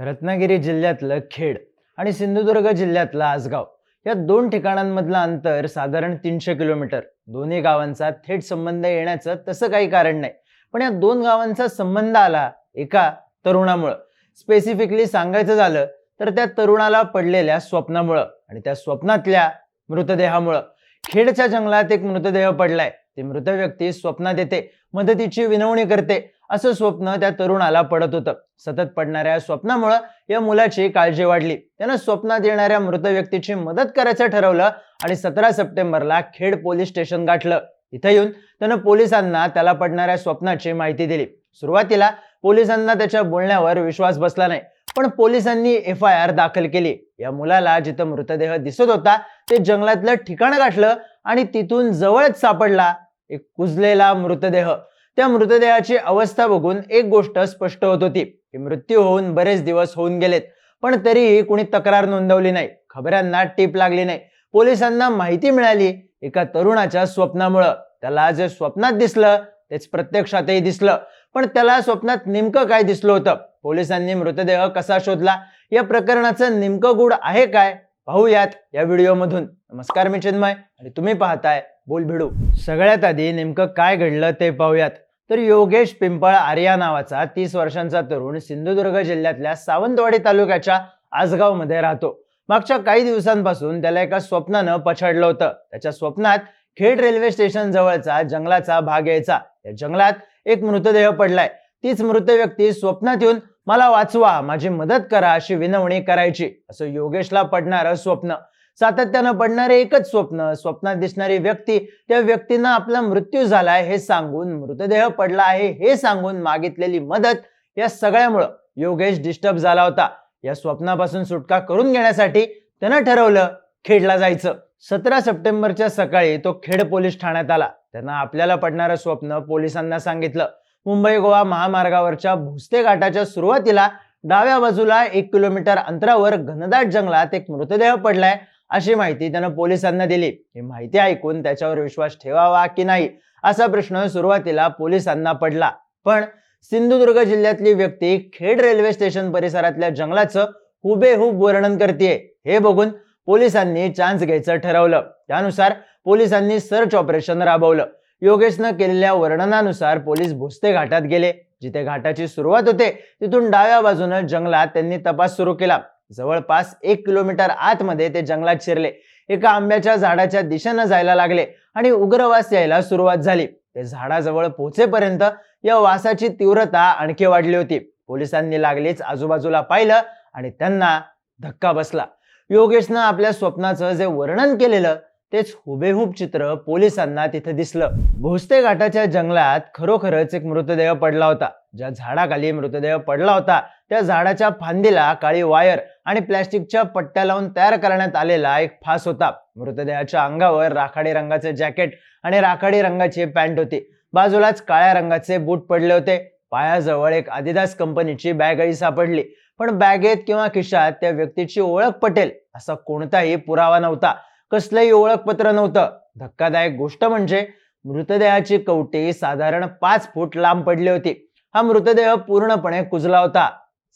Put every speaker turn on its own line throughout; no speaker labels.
रत्नागिरी जिल्ह्यातलं खेड आणि सिंधुदुर्ग जिल्ह्यातलं आसगाव. या दोन ठिकाणांमधलं अंतर साधारण तीनशे किलोमीटर. दोन्ही गावांचा थेट संबंध येण्याचं तसं काही कारण नाही. पण या दोन गावांचा संबंध आला एका तरुणामुळं. स्पेसिफिकली सांगायचं झालं तर त्या तरुणाला पडलेल्या स्वप्नामुळं आणि त्या स्वप्नातल्या मृतदेहामुळं. खेडच्या जंगलात एक मृतदेह पडलाय. ती मृत व्यक्ती स्वप्नात येते मदतीची विनवणी करते. असं स्वप्न त्या तरुणाला पडत होतं. सतत पडणाऱ्या स्वप्नामुळं या मुलाची काळजी वाढली. त्यानं स्वप्नात येणाऱ्या मृत व्यक्तीची मदत करायचं ठरवलं आणि सतरा सप्टेंबरला खेड पोलीस स्टेशन गाठलं. इथं येऊन त्यानं पोलिसांना त्याला पडणाऱ्या स्वप्नाची माहिती दिली. सुरुवातीला पोलिसांना त्याच्या बोलण्यावर विश्वास बसला नाही पण पोलिसांनी एफ आय आर दाखल केली. या मुलाला जिथं मृतदेह दिसत होता ते जंगलातलं ठिकाण गाठलं आणि तिथून जवळच सापडला एक कुजलेला मृतदेह. त्या मृतदेहाची अवस्था बघून एक गोष्ट स्पष्ट होत होती की मृत्यू होऊन बरेच दिवस होऊन गेलेत पण तरीही कुणी तक्रार नोंदवली नाही खबऱ्यांना टीप लागली नाही. पोलिसांना माहिती मिळाली एका तरुणाच्या स्वप्नामुळं. त्याला जे स्वप्नात दिसलं तेच प्रत्यक्षातही दिसलं पण त्याला स्वप्नात नेमकं काय दिसलं होतं? पोलिसांनी मृतदेह कसा शोधला? या प्रकरणाचं नेमकं गुड आहे काय? पाहूयात या व्हिडिओमधून. नमस्कार मी चिन्मय आणि तुम्ही पाहताय बोल भिडू. सगळ्यात आधी नेमकं काय घडलं ते पाहूयात. तर योगेश पिंपळ आर्या नावाचा तीस वर्षांचा तरुण सिंधुदुर्ग जिल्ह्यातल्या सावंतवाडी तालुक्याच्या आजगावमध्ये राहतो. मागच्या काही दिवसांपासून त्याला एका स्वप्नानं पछाडलं होतं. त्याच्या स्वप्नात खेड रेल्वे स्टेशन जवळचा जंगलाचा भाग यायचा. या जंगलात एक मृतदेह पडलाय. तीच मृत व्यक्ती स्वप्नात येऊन मला वाचवा माझी मदत करा अशी विनवणी करायची. असं योगेशला पडणारं स्वप्न. सातत्यानं पडणारे एकच स्वप्न स्वप्नात दिसणारी व्यक्ती त्या व्यक्तींना आपला मृत्यू झालाय हे सांगून मृतदेह पडला आहे हे सांगून मागितलेली मदत या सगळ्यामुळं योगेश डिस्टर्ब झाला होता. या स्वप्नापासून सुटका करून घेण्यासाठी त्यानं ठरवलं खेडला जायचं. सतरा सप्टेंबरच्या सकाळी तो खेड पोलीस ठाण्यात आला. त्यांना आपल्याला पडणारं स्वप्न पोलिसांना सांगितलं. मुंबई गोवा महामार्गावरच्या भुसते घाटाच्या सुरुवातीला डाव्या बाजूला एक किलोमीटर अंतरावर घनदाट जंगलात एक मृतदेह पडलाय. अशी माहिती त्यानं पोलिसांना दिली. ही माहिती ऐकून त्याच्यावर विश्वास ठेवावा की नाही असा प्रश्न सुरुवातीला पोलिसांना पडला. पण सिंधुदुर्ग जिल्ह्यातली व्यक्ती खेड रेल्वे स्टेशन परिसरातल्या जंगलाचं हुबेहूब वर्णन करते हे बघून पोलिसांनी चान्स घ्यायचं ठरवलं. त्यानुसार पोलिसांनी सर्च ऑपरेशन राबवलं. योगेशनं केलेल्या वर्णनानुसार पोलीस भुसते घाटात गेले. जिथे घाटाची सुरुवात होते तिथून डाव्या बाजूनं जंगलात त्यांनी तपास सुरू केला. जवळपास एक किलोमीटर आतमध्ये ते जंगलात शिरले. एका आंब्याच्या झाडाच्या दिशेनं जायला लागले आणि उग्रवास यायला सुरुवात झाली. ते झाडाजवळ पोहोचेपर्यंत या वासाची तीव्रता आणखी वाढली होती. पोलिसांनी लागलीच आजूबाजूला पाहिलं आणि त्यांना धक्का बसला. योगेशनं आपल्या स्वप्नाचं जे वर्णन केलेलं तेच हुबेहूब चित्र पोलिसांना तिथे दिसलं. भोसते घाटाच्या जंगलात खरोखरच एक मृतदेह पडला होता. ज्या झाडाखाली मृतदेह पडला होता त्या झाडाच्या फांदीला काळी वायर आणि प्लॅस्टिकच्या पट्ट्या लावून तयार करण्यात आलेला एक फास होता. मृतदेहाच्या अंगावर राखाडी रंगाचे जॅकेट आणि राखाडी रंगाची पॅन्ट होती. बाजूलाच काळ्या रंगाचे बूट पडले होते. पायाजवळ एक आदिदास कंपनीची बॅगही सापडली. पण बॅगेत किंवा खिशात त्या व्यक्तीची ओळख पटेल असा कोणताही पुरावा नव्हता. कसलंही ओळखपत्र नव्हतं. धक्कादायक गोष्ट म्हणजे मृतदेहाची कवटी साधारण पाच फूट लांब पडली होती. हा मृतदेह पूर्णपणे कुजला होता.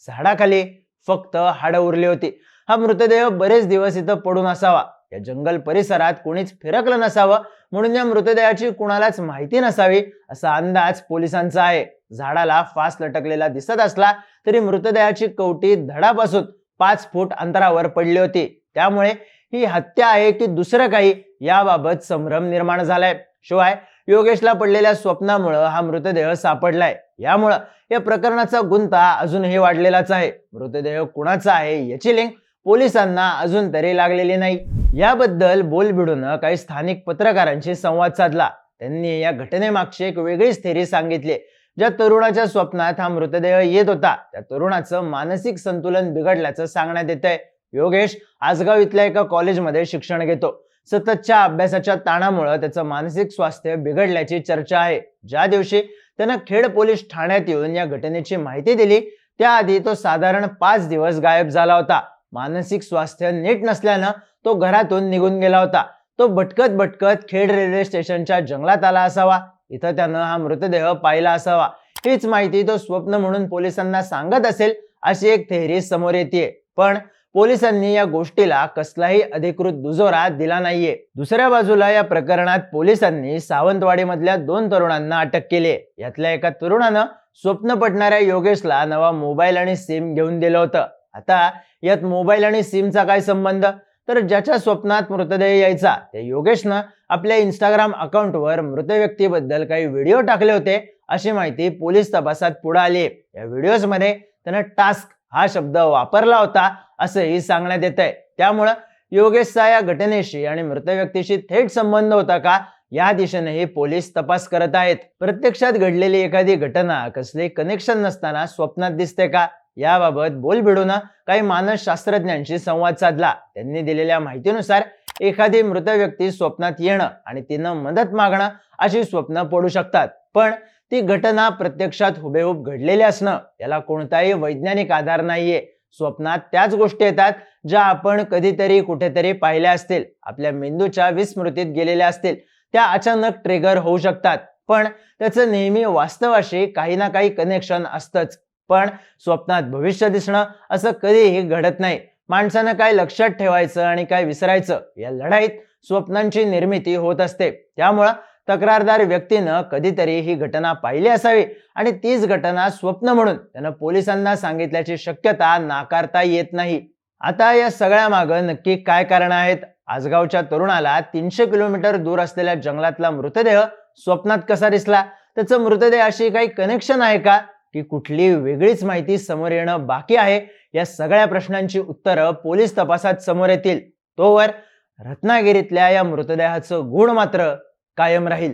झाडाखाली फक्त हाडं उरली होती. हा मृतदेह बरेच दिवस इथं पडून असावा. या जंगल परिसरात कोणीच फिरकलं नसावं. म्हणून या मृतदेहाची कुणालाच माहिती नसावी असा अंदाज पोलिसांचा आहे. झाडाला फास लटकलेला दिसत असला तरी मृतदेहाची कवटी धडापासून पाच फूट अंतरावर पडली होती. त्यामुळे ही हत्या आहे की दुसरं काही याबाबत संभ्रम निर्माण झालाय. शिवाय योगेशला पडलेल्या स्वप्नामुळं हा मृतदेह सापडलाय. यामुळं या प्रकरणाचा गुंता अजूनही वाढलेलाच आहे. मृतदेह कुणाचा आहे याची लिंक पोलिसांना अजून तरी लागलेली नाही. याबद्दल बोलबिडून काही स्थानिक पत्रकारांशी संवाद साधला. त्यांनी या घटनेमागची एक वेगळीच थेरी सांगितली. ज्या तरुणाच्या स्वप्नात हा मृतदेह येत होता. त्या तरुणाचं मानसिक संतुलन बिघडल्याचं सांगण्यात येत आहे योगेश आजगाव इथल्या एका कॉलेजमध्ये शिक्षण घेतो. सततच्या अभ्यासाच्या ताणामुळे त्याचं मानसिक स्वास्थ्य बिघडल्याची चर्चा आहे. ज्या दिवशी त्यानं खेड पोलीस ठाण्यात येऊन या घटनेची माहिती दिली त्याआधी तो साधारण पाच दिवस गायब झाला होता. मानसिक स्वास्थ्य नीट नसल्यानं तो घरातून निघून गेला होता. तो भटकत भटकत खेड रेल्वे स्टेशनच्या जंगलात आला असावा. इथं त्यानं हा मृतदेह पाहिला असावा. हीच माहिती तो स्वप्न म्हणून पोलिसांना सांगत असेल अशी एक थेअरी समोर येते पण पोलिसांनी या गोष्टीला कसलाही अधिकृत दुजोरा दिला नाहीये. दुसऱ्या बाजूला या प्रकरणात पोलिसांनी सावंतवाडीमधल्या दोन तरुणांना अटक केली यातल्या एका तरुणानं स्वप्न पटणाऱ्या योगेशला नवा मोबाईल आणि सिम घेऊन दिलं होतं. आता यात मोबाईल आणि सिमचा काय संबंध? तर ज्याच्या स्वप्नात मृतदेह यायचा त्या योगेशनं आपल्या इंस्टाग्राम अकाउंटवर मृत व्यक्तीबद्दल काही व्हिडिओ टाकले होते अशी माहिती पोलीस तपासात पुढे आली या व्हिडिओजमध्ये त्यानं टास्क हा शब्द वापरला होता असंही सांगण्यात येत आहे त्यामुळं योगेशचा या घटनेशी आणि मृत व्यक्तीशी थेट संबंध होता का? या दिशेनेही पोलीस तपास करत आहेत. प्रत्यक्षात घडलेली एखादी घटना कसले कनेक्शन नसताना स्वप्नात दिसते का? याबाबत बोलबिडून काही मानसशास्त्रज्ञांशी संवाद साधला. त्यांनी दिलेल्या माहितीनुसार एखादी मृत व्यक्ती स्वप्नात येणं आणि तिनं मदत मागणं अशी स्वप्न पडू शकतात. पण ती घटना प्रत्यक्षात हुबेहूब घडलेली असणं याला कोणताही वैज्ञानिक आधार नाहीये. स्वप्नात त्याच गोष्टी येतात ज्या आपण कधीतरी कुठेतरी पाहिल्या असतील. आपल्या मेंदूच्या विस्मृतीत गेलेल्या असतील. त्या अचानक ट्रिगर होऊ शकतात. पण त्याचं नेहमी वास्तवाशी काही ना काही कनेक्शन असतंच. पण स्वप्नात भविष्य दिसणं असं कधीही घडत नाही. माणसानं काय लक्षात ठेवायचं आणि काय विसरायचं? या लढाईत स्वप्नांची निर्मिती होत असते. त्यामुळं तक्रारदार व्यक्तीनं कधीतरी ही घटना पाहिली असावी आणि तीच घटना स्वप्न म्हणून त्यानं पोलिसांना सांगितल्याची शक्यता नाकारता येत नाही. आता या सगळ्या मागं नक्की काय कारण आहेत? आजगावच्या तरुणाला तीनशे किलोमीटर दूर असलेल्या जंगलातला मृतदेह स्वप्नात कसा दिसला? त्याचं मृतदेहाशी काही कनेक्शन आहे का? की कुठली वेगळीच माहिती समोर येणं बाकी आहे? या सगळ्या प्रश्नांची उत्तरं पोलीस तपासात समोर येतील. तोवर रत्नागिरीतल्या या मृतदेहाचं गुण मात्र कायम राहील